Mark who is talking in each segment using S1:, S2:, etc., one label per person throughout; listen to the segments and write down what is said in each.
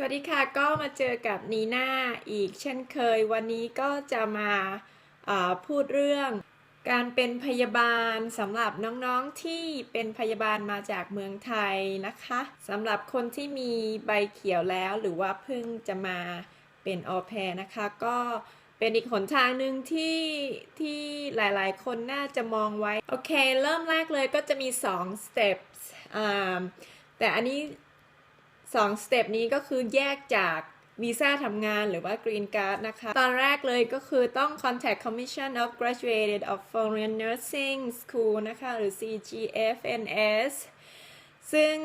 S1: สวัสดีค่ะก็มาเจอกับนีน่าอีกเช่นเคย วันนี้ก็จะมาาพูดเรื่องการเป็นพยาบาลสำหรับน้องๆที่เป็นพยาบาลมาจากเมืองไทยนะคะสำหรับคนที่มีใบเขียวแล้วหรือว่าเพิ่งจะมาเป็นออแพรนะคะ ก็เป็นอีกหนทางหนึ่งที่ที่หลายๆ คนน่าจะมองไว้ โอเค เริ่มแรกเลยก็จะมี2 steps อ่าแต่อันนี้ สองสเต็ปนี้ก็คือแยกจากวีซ่าทำงานหรือว่า Green Card นะคะ ตอนแรกเลยก็คือต้อง contact Commission of Graduated of Foreign Nursing School นะคะ หรือ CGFNS ซึ่ง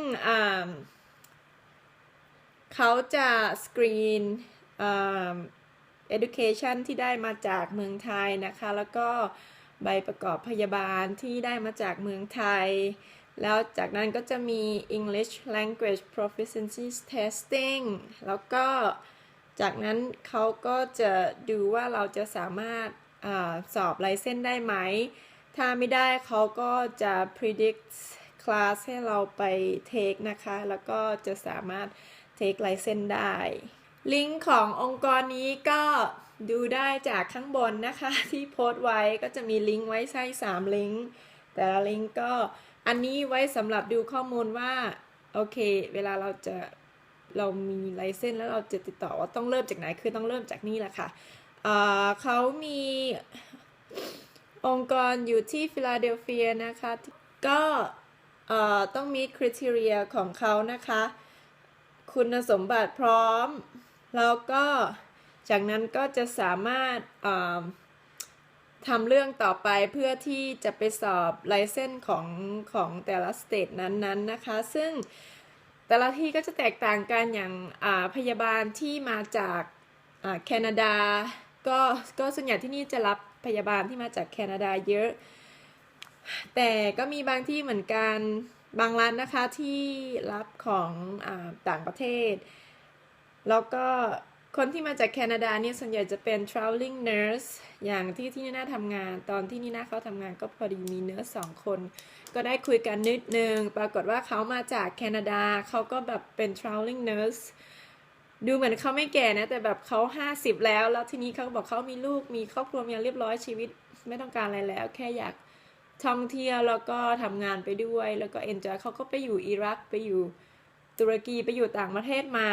S1: เขาจะสกรีน education ที่ได้มาจากเมืองไทยนะคะ แล้วก็ใบประกอบพยาบาลที่ได้มาจากเมืองไทย แล้วจากนั้นก็จะมี English Language Proficiency Testing แล้วก็จากนั้นเขาก็จะดูว่าเราจะสามารถอสอบไลเซนได้ไหม ถ้าไม่ได้เขาก็จะ predict class ให้เราไปเทคนะคะ แล้วก็จะสามารถเทคไลเซนได้ ลิงก์ขององค์กรนี้ก็ดูได้จากข้างบนนะคะ ที่โพสต์ไว้ก็จะมีลิงก์ไว้ใช้3ลิงก์ แต่ละลิงก์ก็ อันนี้ไว้สำหรับดูข้อมูลว่า โอเค เวลาเราจะเรามีไลเซนแล้วเราจะติดต่อว่าต้องเริ่มจากไหน คือต้องเริ่มจากนี่แหละค่ะเเขามีองค์กรอยู่ที่ฟิลาเดลเฟียนะคะ ก็ต้องมีคุณทีเรียของเขานะคะ คุณสมบัติพร้อม แล้วก็จากนั้นก็จะสามารถ ทำเรื่องต่อไปเพื่อที่จะไปสอบไลเซนส์ของของแต่ละสเตทนั้นๆนะคะ ซึ่งแต่ละที่ก็จะแตกต่างกันอย่างอ่าพยาบาลที่มาจากอ่าแคนาดา ก็ก็ส่วนใหญ่ที่นี่จะรับพยาบาลที่มาจากแคนาดาเยอะ แต่ก็มีบางที่เหมือนกันบางรัฐนนะคะที่รับของอาต่างประเทศ แล้วก็ คนที่มาจากแคนาดาเนี่ยส่วนใหญ่จะเป็น traveling nurse อย่างที่ที่นี่น่าทำงาน ตอนที่นี่น่าเขาทำงานก็พอดีมีเนื้อสองคน ก็ได้คุยกันนิดนึง ปรากฏว่าเขามาจากแคนาดาเขาก็แบบเป็น traveling nurse ดูเหมือนเขาไม่แก่นะ แต่แบบเขาห้าสิบแล้ว แล้วทีนี้เขาบอกเขามีลูกมีครอบครัวมีเรียบร้อยชีวิตไม่ต้องการอะไรแล้ว แค่อยากท่องเที่ยวแล้วก็ทำงานไปด้วย แล้วก็ enjoy เขาก็ไปอยู่อิรักไปอยู่ตุรกีไปอยู่ต่างประเทศมา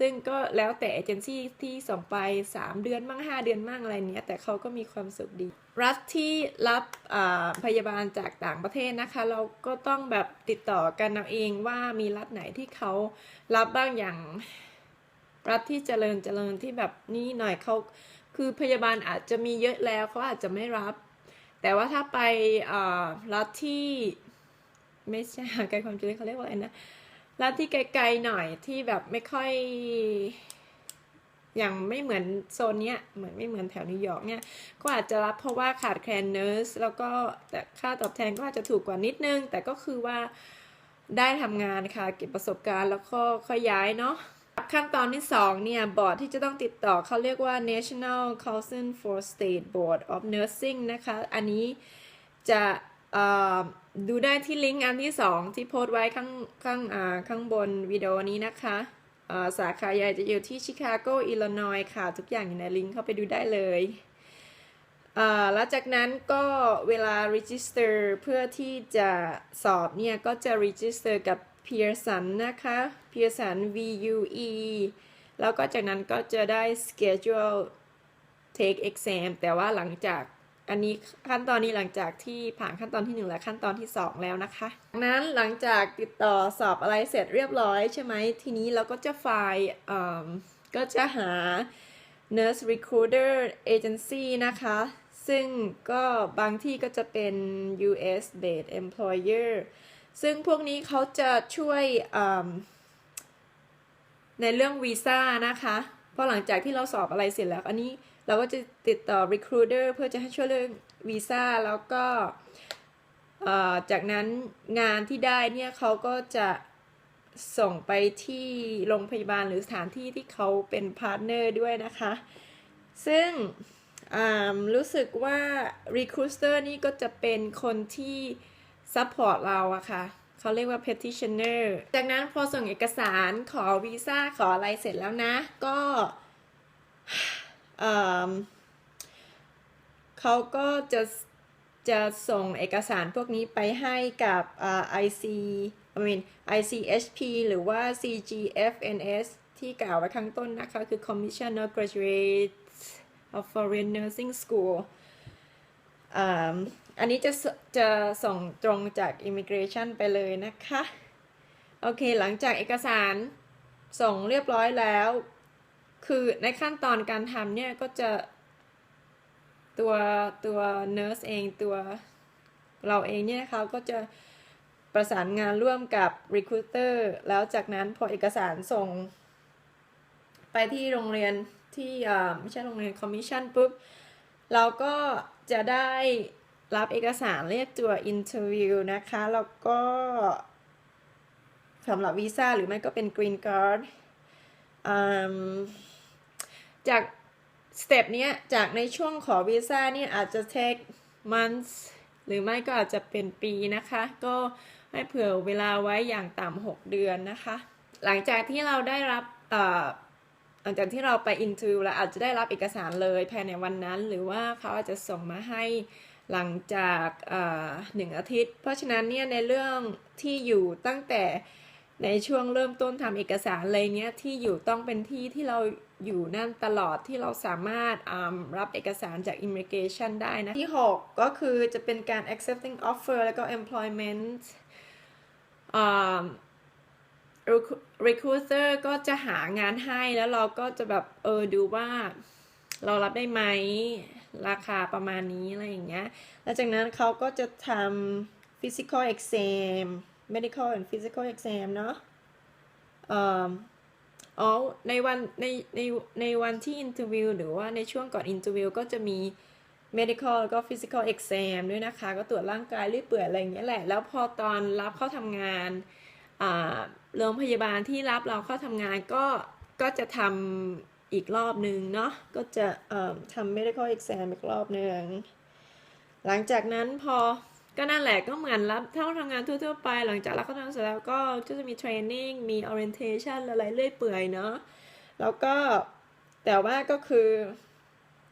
S1: ซึ่งก็แล้วแต่เอเจนซี่ที่ส่งไป 3 เดือนมั่ง5 เดือนมั่งอะไรเนี้ย แต่เขาก็มีความสุขดี รัฐที่รับอ่าพยาบาลจากต่างประเทศนะคะ เราก็ต้องแบบติดต่อกันเอาเองว่ามีรัฐไหนที่เขารับบ้างอย่างรัฐที่เจริญเจริญที่แบบนี้หน่อยเขาคือพยาบาลอาจจะมีเยอะแล้วเขาอาจจะไม่รับ แต่ว่าถ้าไปอ่ารัฐที่ไม่ใช่ห่างไกลความจริงเขาเรียกว่าอะไรนะ ร้านที่ไกลๆหน่อยที่แบบไม่ค่อยอย่างไม่เหมือนโซนเนี้ยเหมือนไม่เหมือนแถวนิวยอร์กเนี่ยก็อาจจะรับเพราะว่าขาดแคลนเนอร์สแล้วก็แต่ค่าตอบแทนก็อาจจะถูกกว่านิดนึง แต่ก็คือว่าได้ทำงานค่ะเก็บประสบการณ์แล้วก็ค่อยย้ายเนาะขั้นตอนที่สองเนี่ย บอร์ดที่จะต้องติดต่อเขาเรียกว่า National Council for State Board of Nursing นะคะ อันนี้จะ ดูได้ที่ลิงก์อันที่สองที่โพสต์ไว้ข้างข้างข้างบนวิดีโอนี้นะคะสาขาใหญ่จะอยู่ที่ชิคาโกอิลลินอยค่ะ ทุกอย่างอยู่ในลิงก์เข้าไปดูได้เลยแล้วจากนั้นก็เวลา register เพื่อที่จะสอบเนี่ย ก็จะ register กับ Pearson นะคะ Pearson VUE แล้วก็จากนั้นก็จะได้ schedule take exam แต่ว่าหลังจาก อันนี้ขั้นตอนนี้หลังจากที่ผ่านขั้นตอนที่ 1 และขั้นตอนที่ 2 แล้วนะคะนั้นหลังจากติดต่อสอบอะไรเสร็จเรียบร้อยใช่ไหมทีนี้เราก็จะไฟล์ก็จะหา nurse recruiter agency นะคะ ซึ่งก็บางที่ก็จะเป็น US based employer ซึ่งพวกนี้เขาจะช่วยในเรื่องวีซ่านะคะ เพราะหลังจากที่เราสอบอะไรเสร็จแล้ว อันนี้ เราก็จะติดต่อ recruiter เพื่อจะให้ช่วยเรื่องวีซ่าแล้วก็จากนั้นงานที่ได้เนี่ยเขาก็จะส่งไปที่โรงพยาบาลหรือสถานที่ที่เขาเป็นพาร์ทเนอร์ด้วยนะคะ ซึ่งอ่ารู้สึกว่า recruiter นี่ก็จะเป็นคนที่ซัพพอร์ตเราอะค่ะเขาเรียกว่า petitioner จากนั้นพอส่งเอกสารขอวีซ่าขออะไรเสร็จแล้วนะ ก็ เขาก็จะจะส่งเอกสารพวกนี้ไปให้กับอ่า IC I mean ICHP หรือว่า CGFNS ที่กล่าวไว้ข้างต้นนะคะ คือ Commission of Graduates of Foreign Nursing School อันนี้จะจะส่งตรงจาก Immigration ไปเลยนะคะ โอเค หลังจากเอกสารส่งเรียบร้อยแล้ว คือในขั้นตอนการทำเนี่ยก็จะตัวตัว nurse เองตัวเราเองเนี่ยนะคะก็จะประสานงานร่วมกับ recruiter แล้วจากนั้นพอเอกสารส่ง ไปที่โรงเรียนที่ไม่ใช่โรงเรียน commission ปุ๊บ เราก็จะได้รับเอกสารเรียกตัว interview นะคะ แล้วก็สำหรับวีซ่าหรือไม่ก็เป็น green card อืม จากสเต็ปเนี้ยจากในช่วงขอวีซ่าเนี่ยอาจจะ take months หรือไม่ก็อาจจะเป็นปีนะคะ ก็ให้เผื่อเวลาไว้อย่างต่ำ6เดือนนะคะ หลังจากที่เราได้รับอ่อหลังจากที่เราไปอินทิวแล้วอาจจะได้รับเอกสารเลยภายในวันนั้น หรือว่าเขาอาจจะส่งมาให้หลังจากอ่อหนึ่งอาทิตย์ เพราะฉะนั้นเนี่ยในเรื่องที่อยู่ตั้งแต่ในช่วงเริ่มต้นทำเอกสารเลยเนี้ยที่อยู่ต้องเป็นที่ที่เรา อยู่นั่นตลอดที่เราสามารถรับเอกสารจาก immigration ได้นะ ที่ 6 ก็คือจะเป็นการ accepting offer แล้วก็ employment recruiter ก็จะหางานให้แล้วเราก็จะแบบ เออ ดูว่าเรารับได้ไหมราคาประมาณนี้ อะไรอย่างเงี้ย แล้วจากนั้นเขาก็จะทำ physical exam medical and physical exam เนาะ อ๋อในวันในในในวันที่ interview หรือว่าในช่วงก่อน interview ก็จะมี medical แล้วก็ physical exam ด้วยนะคะ ก็ตรวจร่างกายเรื่อยเปื่อยอะไรอย่างเงี้ยแหละ แล้วพอตอนรับเข้าทำงานโรงพยาบาลที่รับเราเข้าทำงานก็ก็จะทำอีกรอบหนึ่งเนาะก็จะทำ medical exam อีกรอบหนึ่งหลังจากนั้นพอ ก็นั่นแหละก็เหมือนรับเท่าทำงานทั่วๆไป หลังจากรับเข้าทำงานเสร็จแล้วก็จะมี training มี orientation อะไรเรื่อยเปื่อยเนาะแล้วก็แต่ว่าก็คือ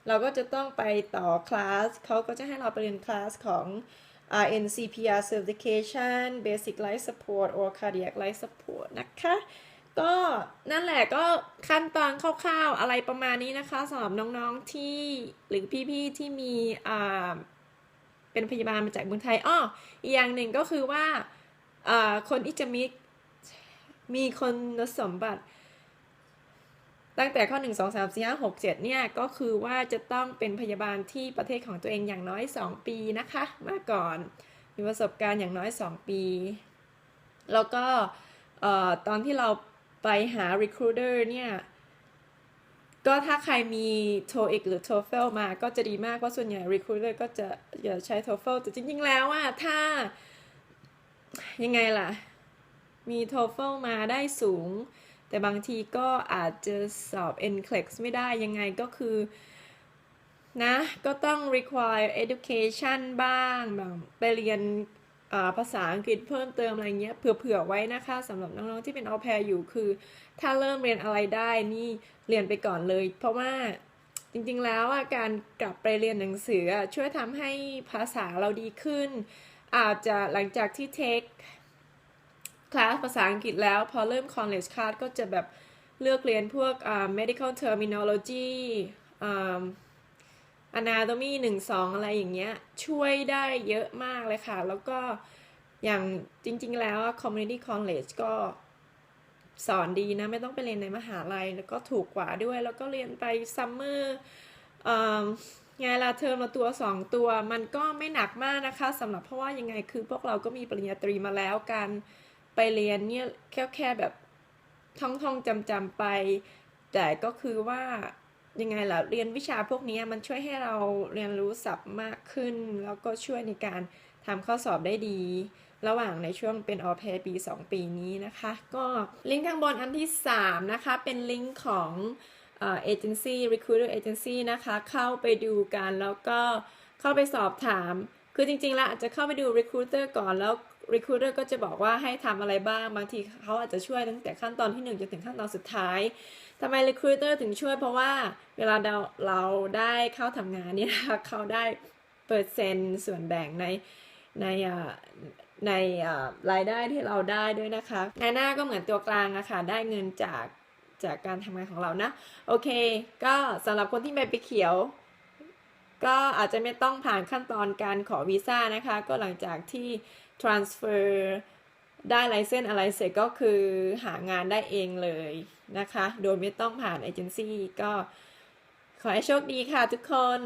S1: เราก็จะต้องไปต่อคลาสเขาก็จะให้เราไปเรียนคลาสของ RNCPR certification basic life support or cardiac life support นะคะ ก็นั่นแหละก็ขั้นตอนคร่าวๆอะไรประมาณนี้นะคะสำหรับน้องๆที่หรือพี่ๆที่มีอ่า เป็นพยาบาลมาจากเมืองไทยอ้ออีกอย่างหนึ่งก็คือว่าคนที่จะมีมีคนสมบัติ ตั้งแต่ข้อ 1 2 3 4 5 6 7 เนี่ยก็คือว่าจะต้องเป็นพยาบาลที่ประเทศของตัวเองอย่างน้อย 2 ปีนะคะมาก่อนมีประสบการณ์อย่างน้อย 2 ปี แล้วก็ตอนที่เราไปหา recruiter เนี่ย ก็ถ้าใครมี TOEIC หรือ TOEFL มาก็จะดีมากเพราะส่วนใหญ่ recruiter ก็จะอย่าใช้ TOEFL แต่จริง ๆ แล้วอะถ้า ยังไงล่ะ มี TOEFL มาได้สูง แต่บางทีก็อาจจะสอบ NCLEX ไม่ได้ยังไงก็คือ นะ ก็ต้อง require education บ้างแบบไปเรียน ภาษาอังกฤษเพิ่มเติมอะไรเงี้ยเผื่อๆไว้นะคะสำหรับน้องๆที่เป็น au pair อยู่คือ ถ้าเริ่มเรียนอะไรได้นี่เรียนไปก่อนเลย เพราะว่าจริงๆแล้วอะการกลับไปเรียนหนังสือช่วยทำให้ภาษาเราดีขึ้น อาจจะหลังจากที่เทคคลาสภาษาอังกฤษแล้วพอเริ่ม college class ก็จะแบบเลือกเรียนพวก medical terminology anatomy หนึ่งสองอะไรอย่างเงี้ย ช่วยได้เยอะมากเลยค่ะ แล้วก็อย่างจริงๆแล้วอะ community college ก็สอนดีนะ ไม่ต้องไปเรียนในมหาลัย แล้วก็ถูกกว่าด้วย แล้วก็เรียนไป summer อ่างลาเทอมละตัวสองตัว มันก็ไม่หนักมากนะคะสำหรับเพราะว่ายังไงคือพวกเราก็มีปริญญาตรีมาแล้วกันไปเรียนเนี่ยแค่แค่แบบท่องท่องจำจำไป แต่ก็คือว่า ยังไงล่ะเรียนวิชาพวกนี้มันช่วยให้เราเรียนรู้ศัพท์มากขึ้น แล้วก็ช่วยในการทำข้อสอบได้ดี ระหว่างในช่วงเป็นออเพปี 2 ปีนี้นะคะ ก็ลิงก์ข้างบนอันที่ 3 นะคะ เป็นลิงก์ของเอเจนซี่ recruiter agency นะคะ เข้าไปดูกันแล้วก็เข้าไปสอบถาม คือจริงๆแล้วอาจจะเข้าไปดู recruiter ก่อนแล้ว recruiter ก็จะบอกว่าให้ทำอะไรบ้าง บางทีเขาอาจจะช่วยตั้งแต่ขั้นตอนที่หนึ่งจนถึงขั้นตอนสุดท้ายทำไม recruiter ถึงช่วยเพราะว่าเวลาเราเราได้เข้าทำงานเนี่ยนะคะเขาได้เปอร์เซ็นต์ส่วนแบ่งในในอ่าในรายได้ที่เราได้ด้วยนะคะนายหน้าก็เหมือนตัวกลางอะค่ะได้เงินจากจากการทำงานของเรานะ โอเค ก็สำหรับคนที่ใบไปเขียว ก็อาจจะไม่ต้องผ่านขั้นตอนการขอวีซ่านะคะ ก็หลังจากที่ transfer ได้ไลเซนอะไรเสร็จก็คือหางานได้เองเลยนะคะ โดยไม่ต้องผ่านเอเจนซี่ก็ขอให้โชคดีค่ะทุกคน